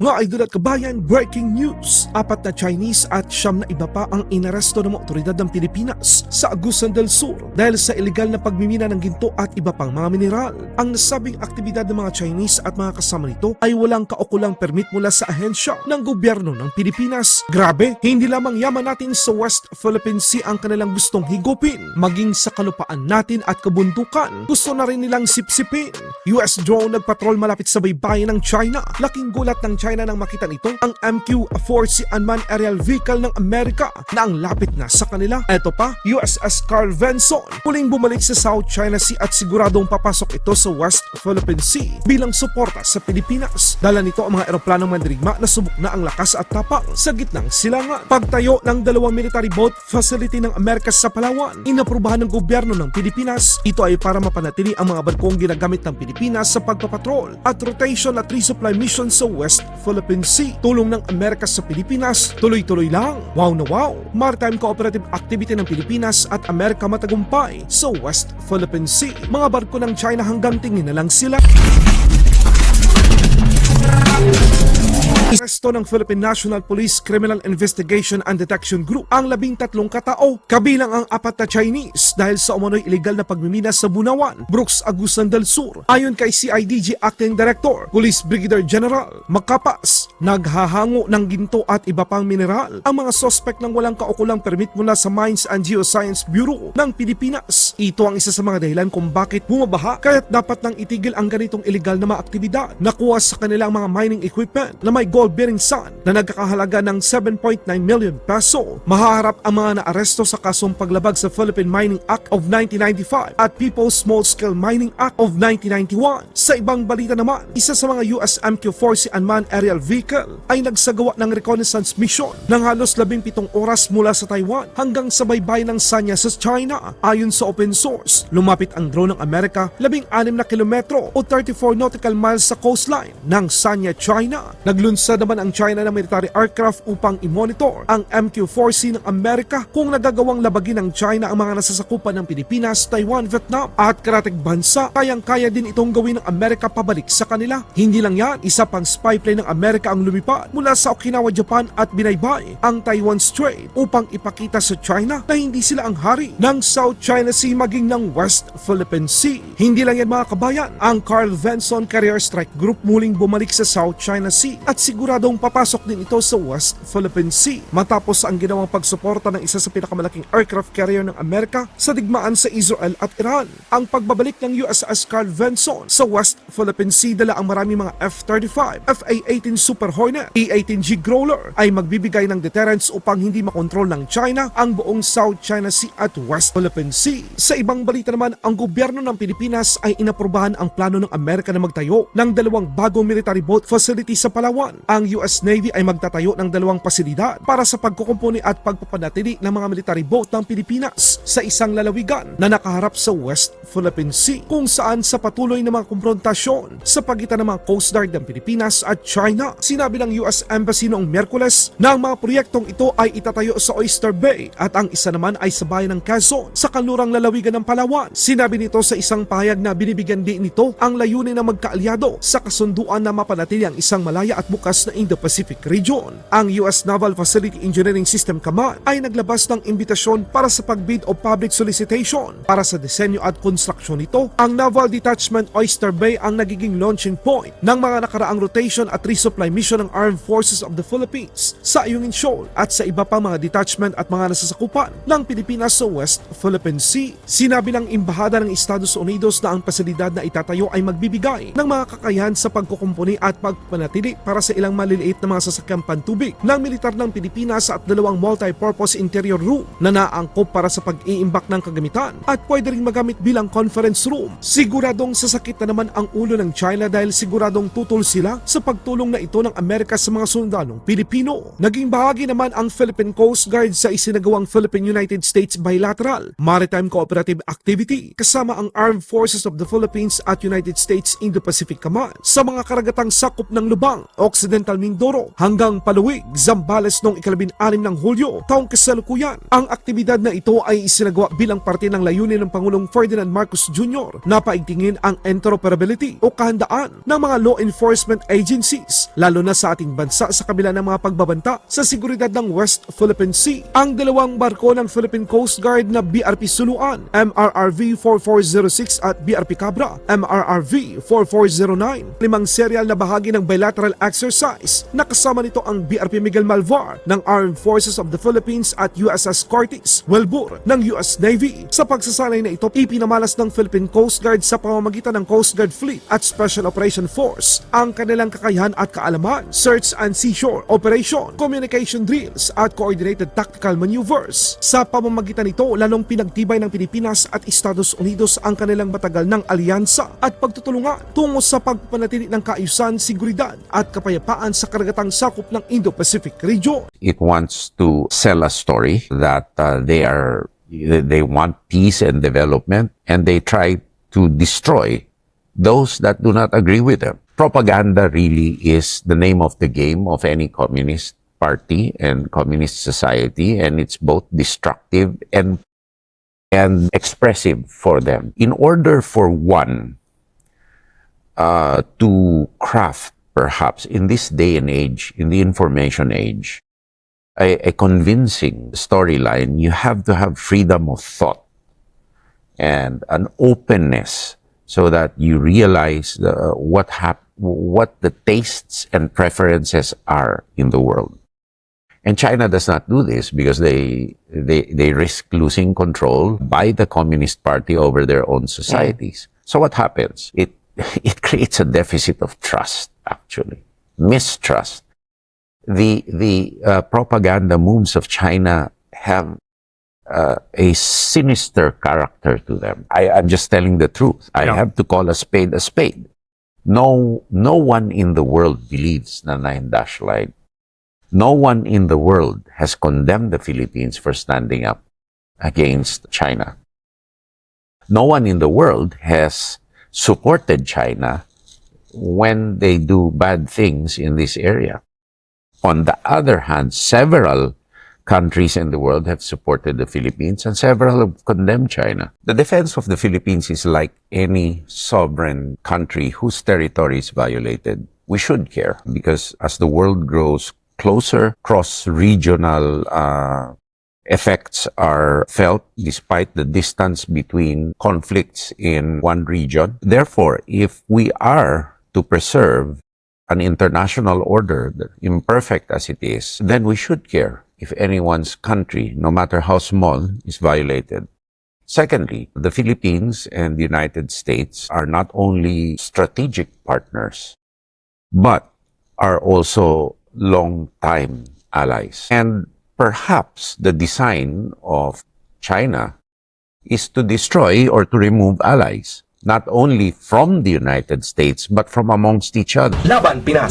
Mga idol at kabayan, breaking news! Apat na Chinese at siyam na iba pa ang inaresto ng mga otoridad ng Pilipinas sa Agusan del Sur dahil sa illegal na pagmimina ng ginto at iba pang mga mineral. Ang nasabing aktibidad ng mga Chinese at mga kasama nito ay walang kaukulang permit mula sa ahensya ng gobyerno ng Pilipinas. Grabe, hindi lamang yaman natin sa West Philippine Sea ang kanilang gustong higupin, maging sa kalupaan natin at kabundukan, gusto na rin nilang sipsipin. US drone nagpatrol malapit sa baybayin ng China. Laking gulat ng China nang makita nito ang MQ-4C Unmanned Aerial Vehicle ng Amerika na ang lapit na sa kanila. Eto pa, USS Carl Vinson muling bumalik sa South China Sea at siguradong papasok ito sa West Philippine Sea bilang suporta sa Pilipinas. Dala nito ang mga eroplanong mandirigma na subok na ang lakas at tapang sa gitnang silangan. Pagtayo ng dalawang military boat facility ng Amerika sa Palawan, inaprubahan ng gobyerno ng Pilipinas. Ito ay para mapanatili ang mga barkong ginagamit ng Pilipinas sa pagpapatrol at rotation at resupply mission sa West Philippine Sea. Tulong ng Amerika sa Pilipinas, tuloy-tuloy lang. Wow na wow! Maritime Cooperative Activity ng Pilipinas at Amerika matagumpay sa West Philippine Sea. Mga barko ng China hanggang tingin na lang sila. Aresto ng Philippine National Police Criminal Investigation and Detection Group ang labing tatlong katao, kabilang ang apat na Chinese dahil sa umano'y illegal na pagmimina sa Bunawan, Brooks Agusan del Sur. Ayon kay CIDG Acting Director, Police Brigadier General Makapas, naghahango ng ginto at iba pang mineral ang mga sospek ng walang kaukulang permit mula sa Mines and Geoscience Bureau ng Pilipinas. Ito ang isa sa mga dahilan kung bakit bumabaha kaya't dapat nang itigil ang ganitong illegal na mga aktibidad. Nakuha sa kanilang mga mining equipment na may gold bearing sand na nagkakahalaga ng 7.9 million peso. Mahaharap ang mga naaresto sa kasong paglabag sa Philippine Mining Act of 1995 at People's Small Scale Mining Act of 1991. Sa ibang balita naman, isa sa mga US MQ-4C Unmanned Aerial Vehicle ay nagsagawa ng reconnaissance mission ng halos 17 oras mula sa Taiwan hanggang sa baybay ng Sanya sa China. Ayon sa open source, lumapit ang drone ng Amerika 16 na kilometro o 34 nautical miles sa coastline ng Sanya, China. Naglunsad naman ang China ng military aircraft upang i-monitor ang MQ-4C ng Amerika kung nagagawang labagin ng China ang mga nasasakupan ng Pilipinas, Taiwan, Vietnam at karatig bansa. Kayang-kaya din itong gawin ng Amerika pabalik sa kanila. Hindi lang yan, isa pang spy plane ng Amerika ang lumipad mula sa Okinawa, Japan at binaybay ang Taiwan Strait upang ipakita sa China na hindi sila ang hari ng South China Sea maging ng West Philippine Sea. Hindi lang yan mga kabayan, ang Carl Vinson Carrier Strike Group muling bumalik sa South China Sea at siguradong papasok din ito sa West Philippine Sea matapos ang ginawang pagsuporta ng isa sa pinakamalaking aircraft carrier ng Amerika sa digmaan sa Israel at Iran. Ang pagbabalik ng USS Carl Vinson sa West Philippine Sea dala ang maraming mga F-35, FA-18 Super Hornet, E-18G Growler ay magbibigay ng deterrence upang hindi makontrol ng China ang buong South China Sea at West Philippine Sea. Sa ibang balita naman, ang gobyerno ng Pilipinas ay inaprubahan ang plano ng Amerika na magtayo ng dalawang bagong military boat facility sa Palawan. Ang US Navy ay magtatayo ng dalawang pasilidad para sa pagkukumpuni at pagpapanatili ng mga military boat ng Pilipinas sa isang lalawigan na nakaharap sa West Philippine Sea kung saan sa patuloy na mga konfrontasyon sa pagitan ng mga Coast Guard ng Pilipinas at China. Sinabi ng US Embassy noong Miyerkules na ang mga proyektong ito ay itatayo sa Oyster Bay at ang isa naman ay sa bayan ng Quezon sa kanlurang lalawigan ng Palawan. Sinabi nito sa isang pahayag na binibigyan din nito ang layunin ng magkaalyado sa kasunduan na mapanatili ang isang malaya at bukas na Indo-Pacific region. Ang US Naval Facility Engineering System Command ay naglabas ng imbitasyon para sa pagbid o public solicitation para sa disenyo at konstruksyon nito. Ang Naval Detachment Oyster Bay ang nagiging launching point ng mga nakaraang rotation at resupply mission ng Armed Forces of the Philippines sa Ayungin Shoal at sa iba pang mga detachment at mga nasasakupan ng Pilipinas sa West Philippine Sea. Sinabi ng Embahada ng Estados Unidos na ang pasilidad na itatayo ay magbibigay ng mga kakayahan sa pagkukumpuni at pagpanatili para sa ilang maliliit na mga sasakyang pantubig ng militar ng Pilipinas at dalawang multi-purpose interior room na naangkop para sa pag-iimbak ng kagamitan at pwede ring magamit bilang conference room. Siguradong sasakit na naman ang ulo ng China dahil siguradong tutol sila sa pagtulong na ito ng Amerika sa mga sundalong Pilipino. Naging bahagi naman ang Philippine Coast Guard sa isinagawang Philippine-United States Bilateral Maritime Cooperative Activity kasama ang Armed Forces of the Philippines at United States Indo-Pacific Command sa mga karagatang sakop ng Lubang, Occidental Mindoro hanggang Paluig, Zambales noong ikalabin-anim ng Hulyo, taong kasalukuyan. Ang aktibidad na ito ay isinagawa bilang parte ng layunin ng Pangulong Ferdinand Marcos Jr. na paigtingin ang interoperability o kahandaan ng mga law enforcement agencies, lalo na sa ating bansa sa kabila ng mga pagbabanta sa seguridad ng West Philippine Sea. Ang dalawang barko ng Philippine Coast Guard na BRP Suluan, MRRV 4406 at BRP Cabra, MRRV 4409, limang serial na bahagi ng bilateral exercise. Nakasama nito ang BRP Miguel Malvar ng Armed Forces of the Philippines at USS Curtis, Welbur ng US Navy. Sa pagsasanay na ito, ipinamalas ng Philippine Coast Guard sa pamamagitan ng Coast Guard Fleet at Special Operation Force ang kanilang kakayahan at kaalaman, search and seashore operation, communication drills at coordinated tactical maneuvers. Sa pamamagitan nito, lalong pinagtibay ng Pilipinas at Estados Unidos ang kanilang matagal ng alyansa at pagtutulungan tungo sa pagpanatili ng kaayusan, seguridad at kapayapaan sa karagatang sakop ng Indo-Pacific region. it wants to sell a story that uh, they are they want peace and development and they try to destroy those that do not agree with them propaganda really is the name of the game of any communist party and communist society and it's both destructive and and expressive for them in order for one uh, to craft perhaps in this day and age in the information age a, a convincing storyline, you have to have freedom of thought and an openness so that you realize the, what hap- what the tastes and preferences are in the world. And China does not do this because they, they, they risk losing control by the Communist Party over their own societies. So what happens? It, it creates a deficit of trust, actually, mistrust the the uh, propaganda moves of China have uh, a sinister character to them. I, I'm just telling the truth. I Yeah. have to call a spade a spade. No, no one in the world believes nine dash line. No one in the world has condemned the Philippines for standing up against China. No one in the world has supported China when they do bad things in this area. On the other hand, several countries in the world have supported the Philippines and several have condemned China. The defense of the Philippines is like any sovereign country whose territory is violated. We should care because as the world grows closer, cross-regional uh, effects are felt despite the distance between conflicts in one region. Therefore, if we are to preserve an international order, imperfect as it is, then we should care if anyone's country, no matter how small, is violated. Secondly, the Philippines and the United States are not only strategic partners, but are also long-time allies. And perhaps the design of China is to destroy or to remove allies, not only from the United States, but from amongst each other. Laban Pinas.